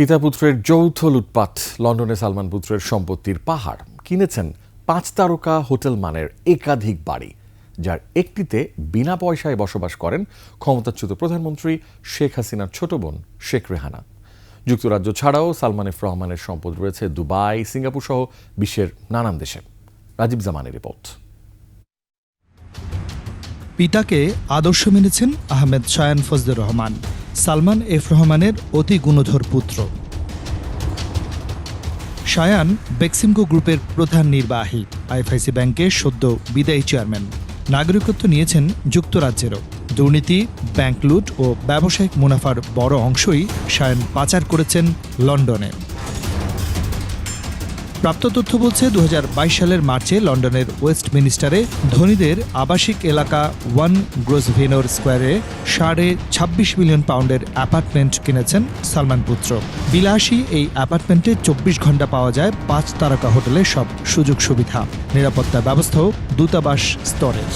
পিতা পুত্রের যৌথ লুটপাট লন্ডনে সালমান পুত্রের সম্পত্তির পাহাড়। কিনেছেন পাঁচ তারকা হোটেল মানের একাধিক বাড়ি, যার একটিতে বিনা পয়সায় বসবাস করেন ক্ষমতাচ্যুত প্রধানমন্ত্রী শেখ হাসিনার ছোট বোন শেখ রেহানা। যুক্তরাজ্য ছাড়াও সালমান এফ রহমানের সম্পদ রয়েছে দুবাই, সিঙ্গাপুর সহ বিশ্বের নানান দেশে। রাজীব জামানের রিপোর্ট। পিতাকে আদর্শ মেনেছেন আহমেদ শায়ান ফজলুর রহমান। সালমান এফ রহমানের অতি গুণধর পুত্র। শায়ান বেক্সিমকো গ্রুপের প্রধান নির্বাহী, আইএফআইসি ব্যাংকের সদ্য বিদায়ী চেয়ারম্যান। নাগরিকত্ব নিয়েছেন যুক্তরাজ্যেরও। দুর্নীতি, ব্যাংক লুট ও ব্যবসায়িক মুনাফার বড় অংশই শায়ান পাচার করেছেন লন্ডনে। প্রাপ্ত তথ্য বলছে দু হাজার বাইশ সালের মার্চে লন্ডনের ওয়েস্টমিনিস্টারে ধনীদের আবাসিক এলাকা ওয়ান গ্রোসভেনোর স্কোয়ারে সাড়ে ছাব্বিশ মিলিয়ন পাউন্ডের অ্যাপার্টমেন্ট কিনেছেন সালমান পুত্র। বিলাসী এই অ্যাপার্টমেন্টে চব্বিশ ঘণ্টা পাওয়া যায় পাঁচ তারকা হোটেলের সব সুযোগ সুবিধা। নিরাপত্তা ব্যবস্থাও দূতাবাস স্তরের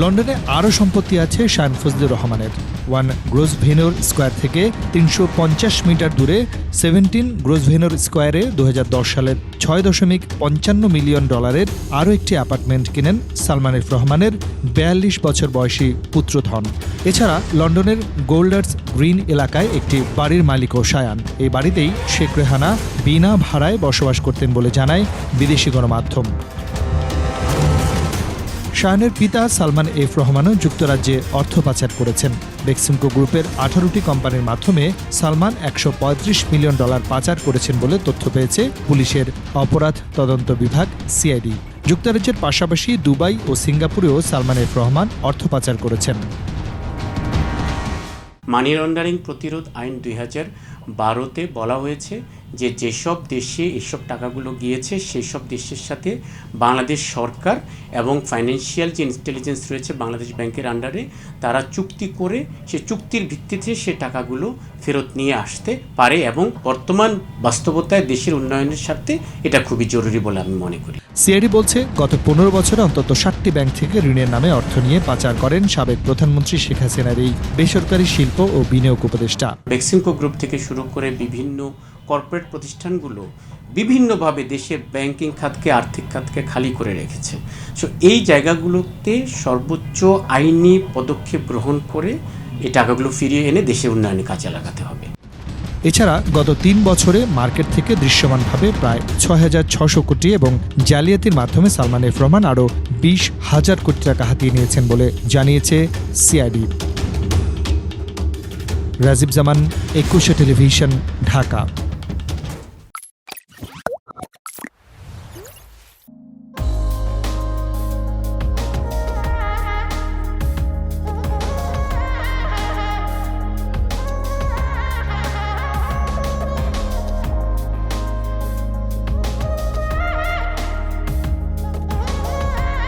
লন্ডনে আরও সম্পত্তি আছে শায়ন ফজলুর রহমানের। ওয়ান গ্রোসভেনোর স্কোয়ার থেকে তিনশো পঞ্চাশ মিটার দূরে সেভেন্টিন গ্রোসভেনোর স্কোয়ারে দু হাজার দশ সালের ছয় দশমিক পঞ্চান্ন মিলিয়ন ডলারের আরও একটি অ্যাপার্টমেন্ট কিনেন সালমান এফ রহমানের বিয়াল্লিশ বছর বয়সী পুত্র পুত্রধন এছাড়া লন্ডনের গোল্ডার্স গ্রিন এলাকায় একটি বাড়ির মালিক ও সায়ান। এই বাড়িতেই শেখ রেহানা বিনা ভাড়ায় বসবাস করতেন বলে জানায় বিদেশি গণমাধ্যম। শাহানের পিতা সালমান এফ রহমানও যুক্তরাজ্যে অর্থ পাচার করেছেন। বেক্সিমকো গ্রুপের আঠারোটি কোম্পানির মাধ্যমে সালমান একশো পঁয়ত্রিশ মিলিয়ন ডলার পাচার করেছেন বলে তথ্য পেয়েছে পুলিশের অপরাধ তদন্ত বিভাগ, সিআইডি। যুক্তরাজ্যের পাশাপাশি দুবাই ও সিঙ্গাপুরেও সালমান এফ রহমান অর্থ পাচার করেছেন। মানি লন্ডারিং প্রতিরোধ আইন দুই হাজার বারোতে বলা হয়েছে যে যেসব দেশে এসব টাকাগুলো গিয়েছে সেই সব দেশের সাথে বাংলাদেশ সরকার এবং ফাইন্যান্সিয়াল যে ইন্টেলিজেন্স রয়েছে বাংলাদেশ ব্যাংকের আন্ডারে তারা চুক্তি করে সে চুক্তির ভিত্তিতে সে টাকাগুলো ফেরত নিয়ে আসতে পারে এবং বর্তমান বাস্তবতায় দেশের উন্নয়নের স্বার্থে এটা খুবই জরুরি বলে আমি মনে করি। সিআইডি বলছে গত পনেরো বছরে অন্তত ষাটটি ব্যাংক থেকে ঋণের নামে অর্থ নিয়ে পাচার করেন সাবেক প্রধানমন্ত্রী শেখ হাসিনার এই বেসরকারি শিল্প ও বিনিয়োগ উপদেষ্টা। বেক্সিমকো গ্রুপ থেকে শুরু করে বিভিন্ন কর্পোরেট প্রতিষ্ঠানগুলো বিভিন্নভাবে দেশের ব্যাংকিং খাতকে, আর্থিক খাতকে খালি করে রেখেছে। সো এই জায়গাগুলোতে সর্বোচ্চ আইনি পদক্ষেপ গ্রহণ করে এই টাকাগুলো ফিরিয়ে এনে দেশের উন্নয়নে কাজে লাগাতে হবে। এছাড়া গত তিন বছরে মার্কেট থেকে দৃশ্যমানভাবে প্রায় ছয় হাজার ছশো কোটি এবং জালিয়াতির মাধ্যমে সালমান এফ রহমান আরও বিশ হাজার কোটি টাকা হাতিয়ে নিয়েছেন বলে জানিয়েছে সিআইডি রাজীব জামান, একুশে টেলিভিশন, ঢাকা।